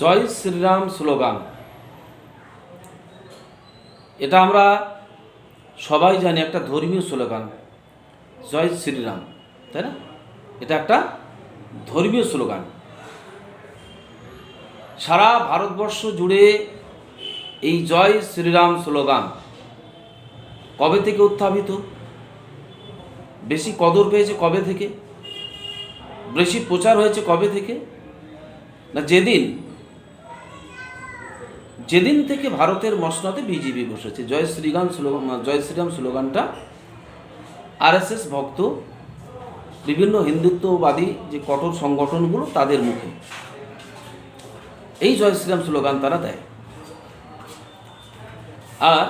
জয় Shriram slogan. এটা আমরা সবাই জানি, একটা ধর্মীয় স্লোগান। জয় শ্রীরাম, তাই না? এটা একটা ধর্মীয় স্লোগান। সারা ভারতবর্ষ জুড়ে এই জয় শ্রীরাম স্লোগান কবে থেকে উত্থাপিত? বেশি কদর পেয়েছে কবে থেকে? বেশি প্রচার হয়েছে কবে থেকে? না যেদিন যেদিন থেকে ভারতের মসনদে বিজেপি বসেছে, জয় শ্রীরাম স্লোগান, জয় শ্রীরাম স্লোগানটা আরএসএস ভক্ত, বিভিন্ন হিন্দুত্ববাদী যে কঠোর সংগঠনগুলো তাদের মুখে। এই জয় শ্রীরাম স্লোগান তারা দেয়। আর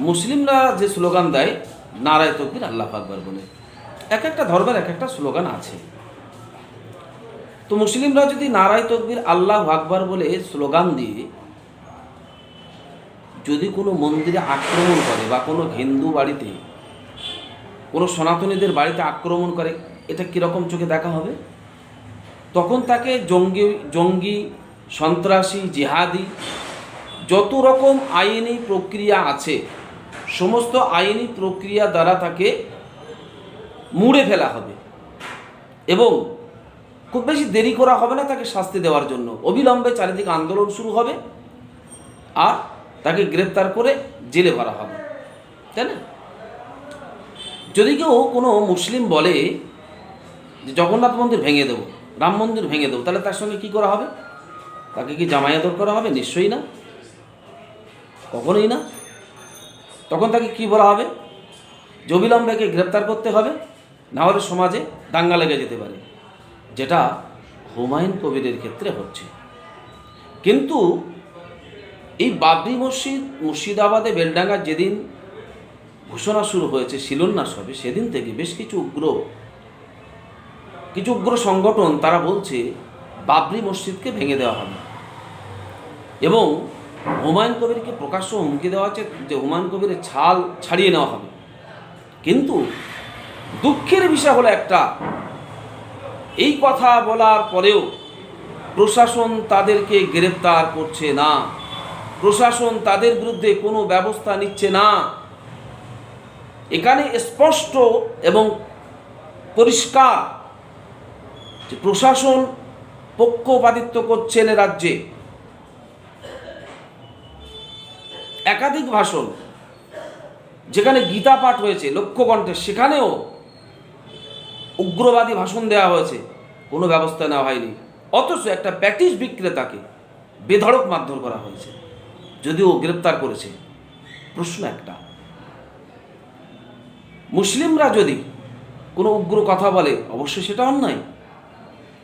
মুসলিমরা যে স্লোগান দেয়, নারায় তকবির, আল্লাহ আকবর বলে। এক একটা ধর্মের এক একটা স্লোগান আছে। তো মুসলিমরা যদি নারায় তকবির, আল্লাহ আকবর বলে স্লোগান দিয়ে যদি কোনো মন্দিরে আক্রমণ করে বা কোনো হিন্দু বাড়িতে, কোনো সনাতনীদের বাড়িতে আক্রমণ করে, এটা কীরকম চোখে দেখা হবে? তখন তাকে জঙ্গি জঙ্গি, সন্ত্রাসী, জিহাদি, যত রকম আইনি প্রক্রিয়া আছে, সমস্ত আইনি প্রক্রিয়া দ্বারা তাকে মুড়ে ফেলা হবে। এবং খুব বেশি দেরি করা হবে না তাকে শাস্তি দেওয়ার জন্য। অবিলম্বে চারিদিকে আন্দোলন শুরু হবে। আর তাকে গ্রেপ্তার করে জেলে ভরা হবে। তাই না? যদি কেউ কোনো মুসলিম বলে যে জগন্নাথ মন্দির ভেঙে দেবো, রাম মন্দির ভেঙে দেবো, তাহলে তার সঙ্গে কি করা হবে? তাকে কি জামায়াতর করা হবে? নিশ্চয়ই না। কখনোই না। তখন তাকে কি বলা হবে? যে গ্রেপ্তার করতে হবে, না হলে সমাজে দাঙ্গা লেগে যেতে পারে। যেটা হুমায়ুন কবিরের ক্ষেত্রে হচ্ছে। কিন্তু এই বাবরি মসজিদ, মুর্শিদাবাদে বেলডাঙ্গা যেদিন ঘোষণা শুরু হয়েছে, শিলান্যাস হবে, সেদিন থেকে বেশ কিছু উগ্র কিছু উগ্র সংগঠন তারা বলছে, বাবরি মসজিদকে ভেঙে দেওয়া হবে। এবং হুমায়ুন কবিরকে প্রকাশ্য হুমকি দেওয়া হচ্ছে যে হুমায়ুন কবিরের ছাল ছাড়িয়ে নেওয়া হবে। কিন্তু দুঃখের বিষয় হলো একটা, এই কথা বলার পরেও প্রশাসন তাদেরকে গ্রেপ্তার করছে না। প্রশাসন তাদের বিরুদ্ধে কোনো ব্যবস্থা নিচ্ছে না। এখানে স্পষ্ট এবং পরিষ্কার যে প্রশাসন পক্ষপাতিত্ব করছেন রাজ্যে। একাধিক ভাষণ, যেখানে গীতা পাঠ হয়েছে, লক্ষ্যকণ্ঠে, সেখানেও উগ্রবাদী ভাষণ দেওয়া হয়েছে। কোনো ব্যবস্থা নেওয়া হয়নি। অথচ একটা প্যাটিস বিক্রেতাকে বেধড়ক মারধর করা হয়েছে। যদিও গ্রেপ্তার করেছে। প্রশ্ন একটা। মুসলিমরা যদি কোনো উগ্র কথা বলে, অবশ্যই সেটা অন্যায়।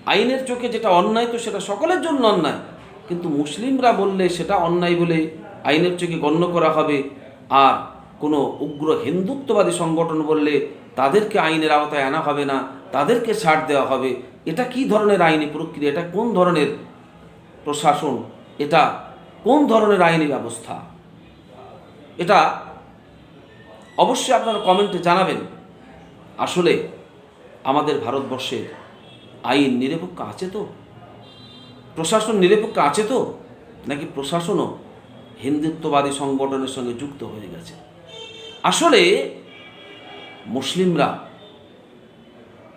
আইনের চোখে যেটা অন্যায়, তো সেটা সকলের জন্য অন্যায়। কিন্তু মুসলিমরা বললে সেটা অন্যায় বলে আইনের চোখে গণ্য করা হবে। আর কোনো উগ্র হিন্দুত্ববাদী সংগঠন বললে তাদেরকে আইনের আওতায় আনা হবে না, তাদেরকে ছাড় দেওয়া হবে। এটা কি ধরনের আইনি প্রক্রিয়া? এটা কোন ধরনের প্রশাসন? এটা কোন ধরনের আইনি ব্যবস্থা? এটা অবশ্যই আপনারা কমেন্টে জানাবেন। আসলে আমাদের ভারতবর্ষের আইন নিরপেক্ষ আছে তো? প্রশাসন নিরপেক্ষ আছে তো? নাকি প্রশাসনও হিন্দুত্ববাদী সংগঠনের সঙ্গে যুক্ত হয়ে গেছে? আসলে মুসলিমরা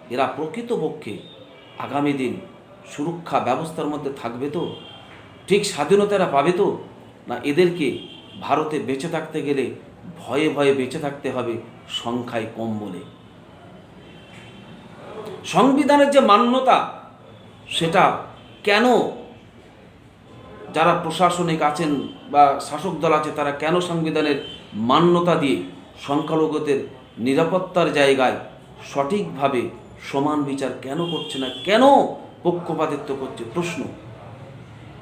এরা প্রকৃতপক্ষে আগামী দিন সুরক্ষা ব্যবস্থার মধ্যে থাকবে তো? ঠিক স্বাধীনতা এরা পাবে তো? না এদেরকে ভারতে বেঁচে থাকতে গেলে ভয়ে ভয়ে বেঁচে থাকতে হবে সংখ্যায় কম বলে? সংবিধানের যে মান্যতা, সেটা কেন যারা প্রশাসনিক আছেন বা শাসক দল আছে, তারা কেন সংবিধানের মান্যতা দিয়ে সংখ্যালঘুদের নিরাপত্তার জায়গায় সঠিকভাবে সমান বিচার কেন করছে না? কেন পক্ষপাতিত্ব করছে? প্রশ্ন।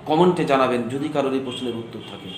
কমেন্টে জানাবেন যদি কারোর এই প্রশ্নের উত্তর থাকে।